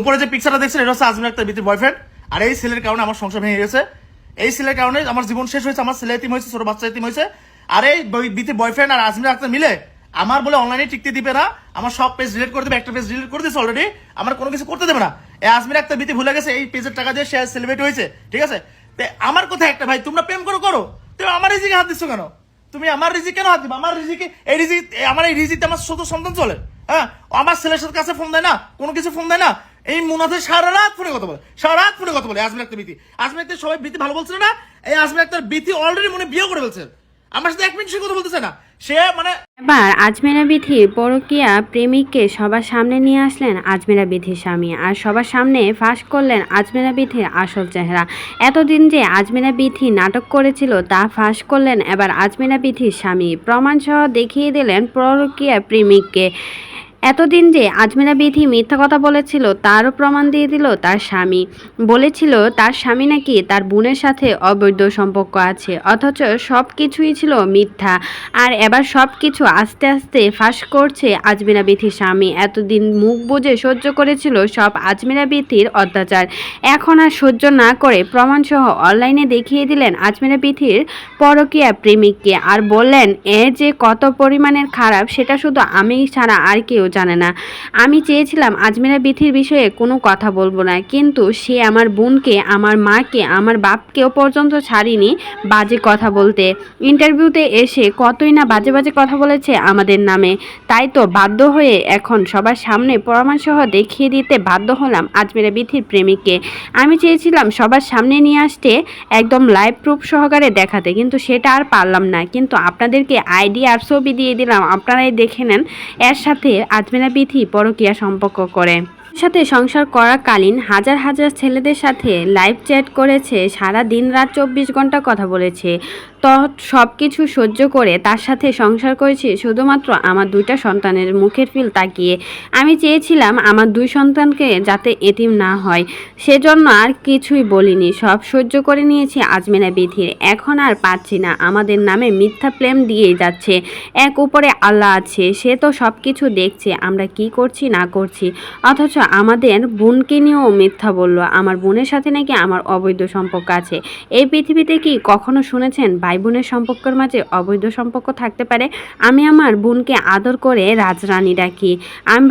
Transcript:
উপরে যে পিকচারটা দেখছেন, এটা হচ্ছে আজমির একটা বিতির বয়ফ্রেন্ড আর এই ছেলের কারণে আমার সংসার ভেঙে গেছে। এই ছেলের কারণে আমার জীবন শেষ হয়েছে, আমার ছেলে হয়েছে, ছোট বাচ্চা এতিম হয়েছে। আর এই বিতির বয়ফ্রেন্ড আর আজমির আক্তার মিলে আমার বলে অনলাইনে টিকতে দিবে না। আমার সব পেজ ডিলিট করে দেবে, একটা পেজ ডিলিট করে দিয়েছে অলরেডি আমার কোনো কিছু করতে দেবে না। এই আজমির একটা বিতি ভুলে গেছে, এই পেজের টাকা দিয়ে সে সেলিব্রেট হয়েছে। ঠিক আছে? আমার কথা একটা ভাই, তোমরা প্রেম করো করো। তুমি আমার রিজিকে হাত দিচ্ছ কেন? তুমি আমার রিজিক কেন হাত দিবা? আমার রিজিকে, এই রিজিক, আমার এই রিজিকতে আমার ছোট সন্তান চলে। হ্যাঁ? আমার ছেলের সাথে কাছে ফোন দেয় না, কোনো কিছু ফোন দেয় না। এই মুনাতে সারা রাত ফোনে কথা বলে, সারা রাত ফোনে কথা বলে আজমির একটা বিতি আজমির একটা সবাই বিতি ভালো বলছিল না? এই আজমির একটা বিতি অলরেডি মনে বিয়ে করে ফেলছে। আমার সাথে এক মিনিট সে কথা বলতেছে না। সে মানে এবার আজমেরা বিথির পরকিয়া, প্রেমিককে সবার সামনে নিয়ে আসলেন আজমেরা বিথির স্বামী আর সবার সামনে ফাঁস করলেন আজমেরা বিথির আসল চেহারা। এতদিন যে আজমেরা বিথি নাটক করেছিল, তা ফাঁস করলেন এবার আজমেরা বিথির স্বামী। প্রমাণসহ দেখিয়ে দিলেন পরকিয়া প্রেমিককে। এতদিন যে আজমেরা বিধি মিথ্যা কথা বলেছিল, তারও প্রমাণ দিয়ে দিল তার স্বামী। বলেছিল, তার স্বামী নাকি তার বোনের সাথে অবৈধ সম্পর্ক আছে, অথচ সব কিছুই ছিল মিথ্যা। আর এবার সব কিছু আস্তে আস্তে ফাঁস করছে আজমিরা বিথির স্বামী। এতদিন মুখ বুজে সহ্য করেছিল সব আজমিরা বিথির অত্যাচার। এখন আর সহ্য না করে প্রমাণসহ অনলাইনে দেখিয়ে দিলেন আজমিরা বিথির পরকীয়া প্রেমিককে। আর বললেন, এ যে কত পরিমাণের খারাপ, সেটা শুধু আমি ছাড়া আর কেউ জানে না। আমি চেয়েছিলাম আজমিরা বিথির বিষয়ে কোনো কথা বলব না, কিন্তু সে আমার বোনকে, আমার মাকে, আমার বাপকেও পর্যন্ত ছাড়িনি বাজে কথা বলতে। ইন্টারভিউতে এসে কতই না বাজে বাজে কথা বলেছে আমাদের নামে। তাই তো বাধ্য হয়ে এখন সবার সামনে পরামর্শসহ দেখিয়ে দিতে বাধ্য হলাম আজমিরা বিথির প্রেমিককে। আমি চেয়েছিলাম সবার সামনে নিয়ে আসতে একদম লাইভ প্রুফ সহকারে দেখাতে, কিন্তু সেটা আর পারলাম না। কিন্তু আপনাদেরকে আইডি আর ছবি দিয়ে দিলাম, আপনারাই দেখে নেন। এর সাথে পরকিয়া পরকীয়া সম্পর্ক করে। সাথে সংসার করাকালীন হাজার হাজার ছেলেদের সাথে লাইভ চ্যাট করেছে, সারা দিন রাত চব্বিশ ঘণ্টা কথা বলেছে। তো সব কিছু সহ্য করে তার সাথে সংসার করেছি শুধুমাত্র আমার দুইটা সন্তানের মুখের ফিল তাকিয়ে। আমি চেয়েছিলাম আমার দুই সন্তানকে যাতে এতিম না হয়। সেজন্য আর কিছুই বলিনি। সব সহ্য করে নিয়েছি আজমিনা বিধির। এখন আর পাচ্ছি না। আমাদের নামে মিথ্যা প্রেম দিয়েই যাচ্ছে। এক উপরে আল্লাহ আছে। সে তো সব কিছু দেখছে। আমরা কি করছি, না করছি? অথচ আমাদের বোনকে নিয়েও মিথ্যা বলল। আমার বোনের সাথে নাকি আমার অবৈধ সম্পর্ক আছে? এই পৃথিবীতে কি কখনো শুনেছেন ভাই বোনের সম্পর্কের মাঝে অবৈধ সম্পর্ক থাকতে পারে। আমি আমার বোনকে আদর করে রাজরানী ডাকি। আমরা